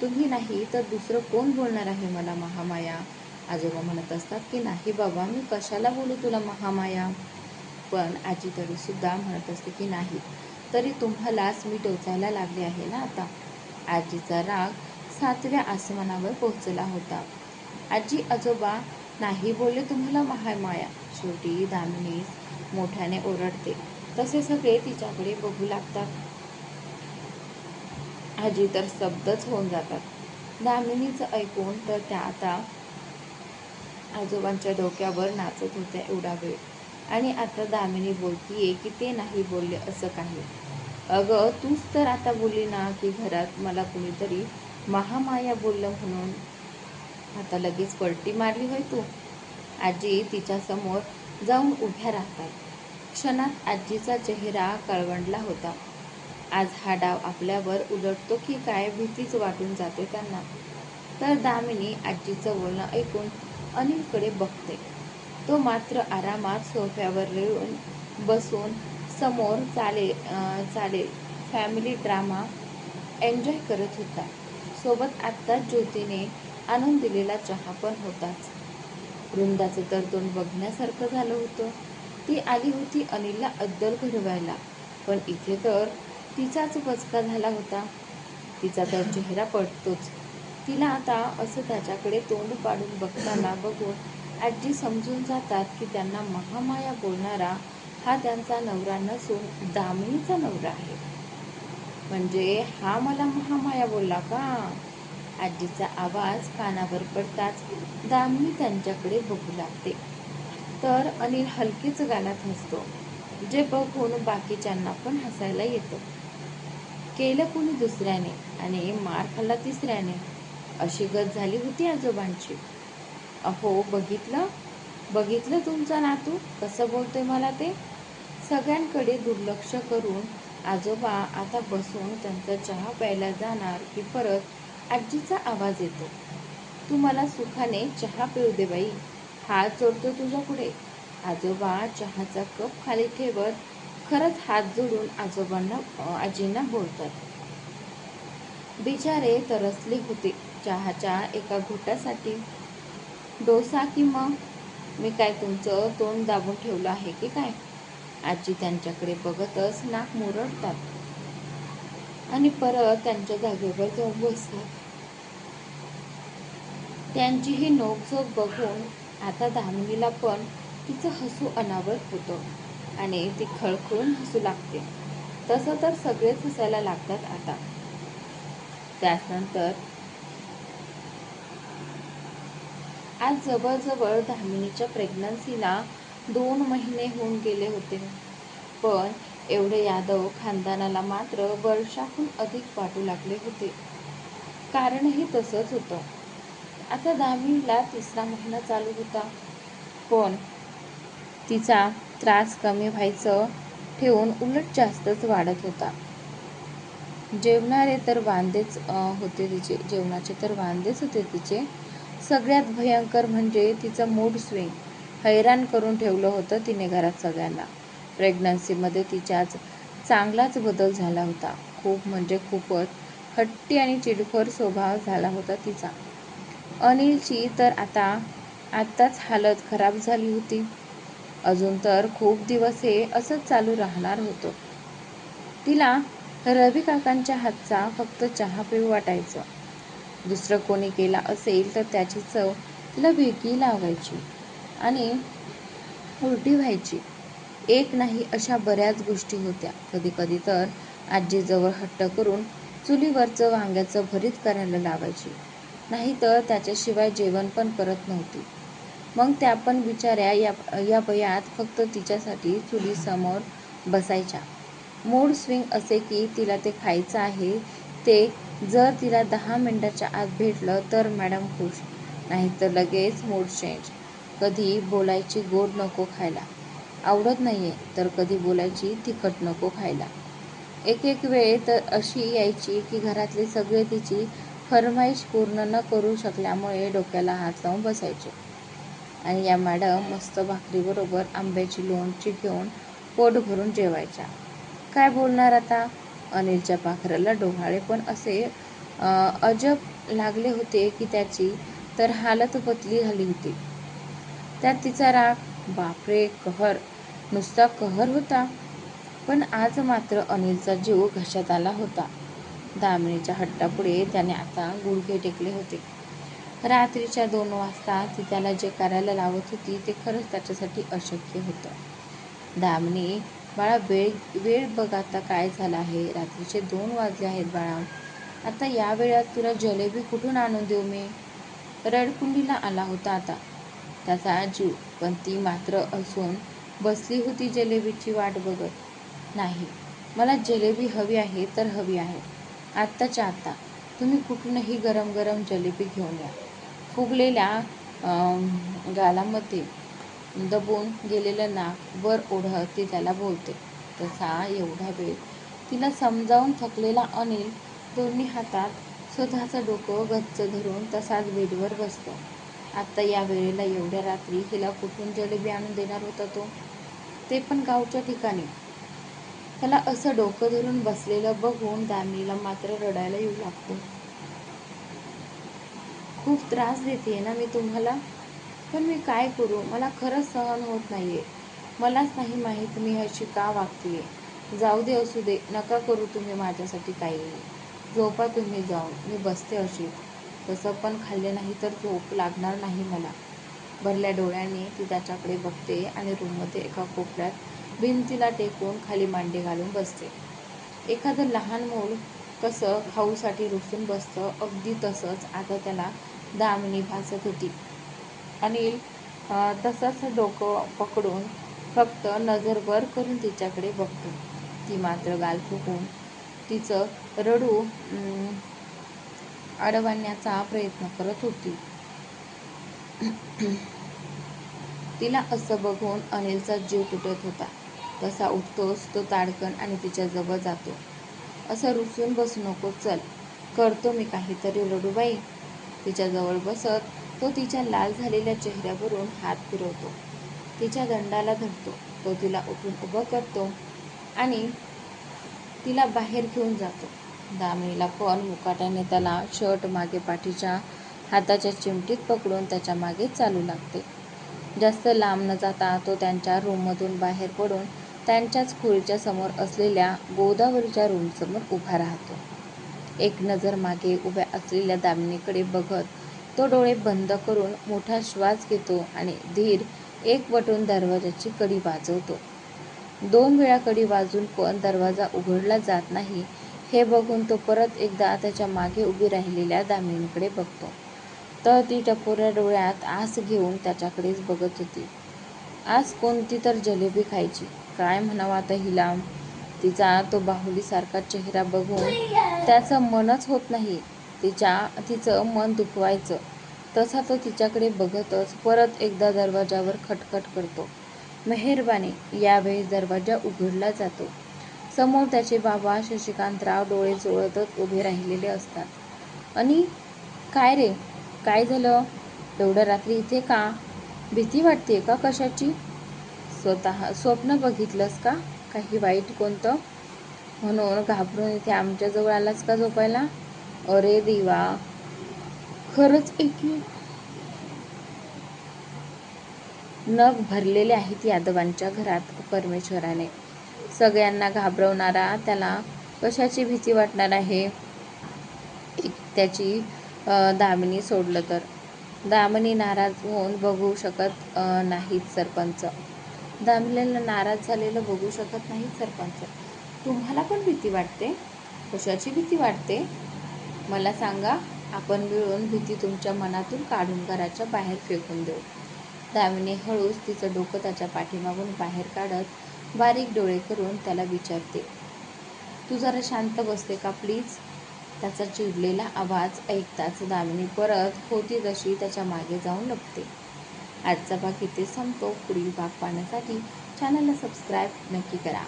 तुम्ही नाही तर दुसरं कोण बोलणार आहे मला महामाया? आजोबा म्हणत असतात की नाही बाबा मी कशाला बोलू तुला महामाया? पण आजी तरीसुद्धा म्हणत असते की नाही तरी तुम्हालाच मी टोचायला लागले आहे ना आता. आजीचा राग सातव्या आसमानावर पोहोचला होता. आजी आजोबा नाही बोलले तुम्हाला महामाया? शेवटी दामिनी मोठ्याने ओरडते. तसे सगळे तिच्याकडे बघू लागतात. आजी तर शब्दच होऊन जातात. दामिनीचं ऐकून तर त्या आता आजोबांच्या डोक्यावर नाचत होत्या एवढा वेळ. आणि आता दामिनी बोलतीये की ते नाही बोलले असं काही. अगं तूच तर आता बोलली ना की घरात मला कुणीतरी महामाया बोललं म्हणून. आता लगेच पलटी मारली होय तू. आजी तिच्यासमोर जाऊन उभ्या राहतात. क्षणात आजीचा चेहरा कळवंडला होता. आज हा डाव आपल्यावर उलटतो की काय भीतीच वाटून जाते त्यांना. तर दामिनी आजीचं बोलणं ऐकून अनिलकडे बघते. तो मात्र आरामात सोफ्यावर रेळून बसून समोर चाले चाले फॅमिली ड्रामा एन्जॉय करत होता. सोबत आत्ताच ज्योतीने आणून दिलेला चहा पण होताच. वृंदाचं तर दोन बघण्यासारखं झालं होतं. ती आली होती अनिलला अद्दल घडवायला. पण इथे तर तिचाच बचका झाला होता. तिचा तर चेहरा पडतोच. तिला आता असं त्याच्याकडे तोंड पाडून बघताना बघून आजी समजून जातात की त्यांना महामाया बोलणारा हा त्यांचा नवरा नसून दामिनीचा नवरा आहे. म्हणजे हा मला महामाया बोलला का? आजीचा आवाज कानावर पडताच दामिनी त्यांच्याकडे बघू लागते. तर अनिल हलकेच गाण्यात हसतो. जे बघून बाकीच्यांना पण हसायला येतं. केलं कुणी दुसऱ्याने? आणि मार खाल्ला तिसऱ्याने. अशी गत झाली होती आजोबांची. अहो बघितलं? बघितलं तुमचा नातू? कसं बोलतोय मला ते? सगळ्यांकडे दुर्लक्ष करून आजोबा आता बसून त्यांचा चहा प्यायला जाणार की परत आजीचा आवाज येतो. तू मला सुखाने चहा पिऊ दे बाई. हात जोडतो तुझ्या पुढे आजोबा चहाचा कप खाली ठेवत खरंच हात जोडून आजोबांना आजींना बोलतात. बिचारे तरसले होते चहाच्या एका घोटासाठी. डोसा की मग मी काय तुमचं तोंड दाबून ठेवलं आहे की काय? आजी त्यांच्याकडे बघतच नाक मुरडतात. आणि परत त्यांच्या जागेवर जाऊन बसतात. त्यांची ही नोकझोक बघून आता दामिनीला पण तिचं हसू अनावत होतं. आणि ती खळखळून हसू लागते. तसं तर सगळेच हसायला लागतात आता. त्यानंतर आज जवळजवळ धामिनीच्या प्रेग्नन्सीला दोन महिने होऊन गेले होते. पण एवढे यादव खानदानाला मात्र वर्षाहून अधिक वाटू लागले होते. कारणही तसंच होतं. आता दामिनीला तिसरा महिना चालू होता. पण तिचा त्रास कमी व्हायचं ठेवून उलट जास्तच वाढत होता. जेवणारे तर वांदेच होते तिचे. जेवणाचे तर वांदेच होते तिचे. सगळ्यात भयंकर म्हणजे तिचं मूड स्विंग. हैराण करून ठेवलं होतं तिने घरात सगळ्यांना. प्रेग्नन्सीमध्ये तिच्याच चांगलाच बदल झाला होता. खूप म्हणजे खूपच. हट्टी आणि चिडखोर स्वभाव झाला होता तिचा. अनिलची तर आता आत्ताच हालत खराब झाली होती. अजून तर खूप दिवस हे असंच चालू राहणार होतं. तिला रवी काकांच्या हातचा फक्त चहा पिऊ वाटायचं. दुसरं कोणी केला असेल तर त्याची चव तिला वेगळी लागायची आणि उलटी व्हायची. एक नाही अशा बऱ्याच गोष्टी होत्या. कधी कधी तर आजीजवळ हट्ट करून चुलीवरचं वांग्याचं भरीत करायला लावायची नाहीतर त्याच्याशिवाय जेवण पण करत नव्हती. मग त्या पण बिचाऱ्या या या वयात फक्त तिच्यासाठी चुलीसमोर बसायच्या. मूड स्विंग असे की तिला ते खायचं आहे ते जर तिला दहा मिनटाच्या आत भेटलं तर मॅडम खुश नाहीतर लगेच मूड चेंज. कधी बोलायची गोड नको खायला. आवडत नाही आहे तर कधी बोलायची तिखट नको खायला. एक एक वेळ तर अशी यायची की घरातले सगळे तिची फरमाईश पूर्ण न करू शकल्यामुळे डोक्याला हात लावून बसायचे. आणि या मॅडम मस्त भाकरीबरोबर आंब्याची लोणची घेऊन पोट भरून जेवायच्या. काय बोलणार आता? अनिलच्या पाखराला डोहाळे पण असे अजब लागले होते की त्याची तर हालत बदली झाली होती. त्यात तिचा राग बापरे कहर नुसता कहर होता. पण आज मात्र अनिलचा जीव घशात आला होता. दामिनीच्या हट्टापुढे त्याने आता गुडघे टेकले होते. रात्रीच्या दोन वाजता ती त्याला जे करायला लावत होती ते खरंच त्याच्यासाठी अशक्य होतं. दामने बाळा वेळ वेळ बघ आता काय झाला आहे. रात्रीचे दोन वाजले आहेत बाळा. आता या वेळात तुला जलेबी कुठून आणून देऊ मी? रडकुंडीला आला होता आता. त्याचा जीव पण ती मात्र असून बसली होती जलेबीची वाट बघत. नाही मला जलेबी हवी आहे तर हवी आहे. आत्ताच्या आत्ता. तुम्ही कुठूनही गरम गरम जलेबी घेऊन या. फुगलेल्या गालामध्ये दबून गेलेलं नाक वर ओढत ती त्याला बोलते. तसा एवढा वेळ तिला समजावून थकलेला अनिल दोन्ही हातात स्वतःचं डोकं गच्च धरून तसाच बेडवर बसतो. आत्ता या वेळेला एवढ्या रात्री हिला कुठून जलेबी आणून देणार होता तो? ते पण गावच्या ठिकाणी. त्याला असं डोकं धरून बसलेलं बघून दामिनीला मात्र रडायला येऊ लागतो. खूप त्रास देते ना मी तुम्हाला. पण मी काय करू? मला खरंच सहन होत नाही आहे मलाच नाही माहीत मी अशी का वागतेय जाऊ दे असू दे नका करू तुम्ही माझ्यासाठी काही झोपा तुम्ही जाऊन मी बसते अशी. तसं पण खाल्ले नाही तर झोप लागणार नाही मला. भरल्या डोळ्यांनी ती त्याच्याकडे बघते आणि रूममध्ये एका कोपऱ्यात भिंतीला टेकून खाली मांडे घालून बसते. एखादं लहान मूल कसं खाऊसाठी रुसून बसतं अगदी तसंच आता त्याला दामिनी भासत होती. अनिल तसंच डोकं पकडून फक्त नजर वर करून तिच्याकडे बघतो. ती मात्र गाल फुकून तिचं रडू अडवण्याचा प्रयत्न करत होती. तिला असं बघून अनिलचा जीव तुटत होता. तसा उठतोच तो ताडकन आणि तिच्या जवळ जातो. असं रुसून बसू नको चल. करतो मी काहीतरी रडूबाई. तिच्याजवळ बसत तो तिच्या लाल झालेल्या चेहऱ्यावरून हात फिरवतो. तिच्या दंडाला धरतो. तो तिला उठून उभं करतो आणि तिला बाहेर घेऊन जातो. दामिनीला पण मुकाट्याने त्याला शर्ट मागे पाठीच्या हाताच्या चिमटीत पकडून त्याच्यामागे चालू लागते. जास्त लांब न जाता तो त्यांच्या रूममधून बाहेर पडून त्यांच्याच खोलीच्या समोर असलेल्या गोदावरीच्या रूमसमोर उभा राहतो. एक नजर मागे उभ्या असलेल्या दामिनीकडे बघत तो डोळे बंद करून मोठा श्वास घेतो आणि धीर एक वटून दरवाजाची कडी वाजवतो. दोन वेळा कडी वाजून पण दरवाजा उघडला जात नाही. हे बघून तो परत एकदा त्याच्यामागे उभी राहिलेल्या दामिनीकडे बघतो. तर ती टपोऱ्या डोळ्यात आस घेऊन त्याच्याकडेच बघत होती. आज कोणती तर जलेबी खायची. काय म्हणावं आता हिला तिचा तो बाहुलीसारखा चेहरा बघून त्याचं मनच होत नाही. तिच्या तिचं मन दुखवायचं. तसा तो तिच्याकडे बघतच परत एकदा दरवाजावर खटखट करतो. मेहरबानी यावेळी दरवाजा उघडला जातो. समोर त्याचे बाबा शशिकांतराव डोळे चोळतच उभे राहिलेले असतात. आणि काय रे? काय झालं? एवढ्या रात्री इथे का? भीती वाटते का कशाची? स्वतः स्वप्न बघितलंस का? काही वाईट कोणतं? म्हणून घाबरून इथे आमच्याजवळ आलाच का झोपायला? अरे देवा. खरंच एक नग भरलेले आहेत यादवांच्या घरात परमेश्वराने. सगळ्यांना घाबरवणारा त्याला कशाची भीती वाटणार आहे? त्याची दामिनी सोडलं तर. दामिनी नाराज होऊन बघू शकत नाहीत सरपंच. दामलेला नाराज झालेलं बघू शकत नाही सरपंच. तुम्हाला पण भीती वाटते? कशाची भीती वाटते? मला सांगा आपण मिळून भीती तुमच्या मनातून काढून घराच्या बाहेर फेकून देऊ. दामिनी हळूच तिचं डोकं त्याच्या पाठीमागून बाहेर काढत बारीक डोळे करून त्याला विचारते तू जरा शांत बसते का प्लीज? त्याचा चिडलेला आवाज ऐकताच दामिनी परत होती तशी त्याच्यामागे जाऊन लपते. आजचा भाग इथे संपतो. पुढील भाग पाहण्यासाठी चॅनलला सबस्क्राईब नक्की करा.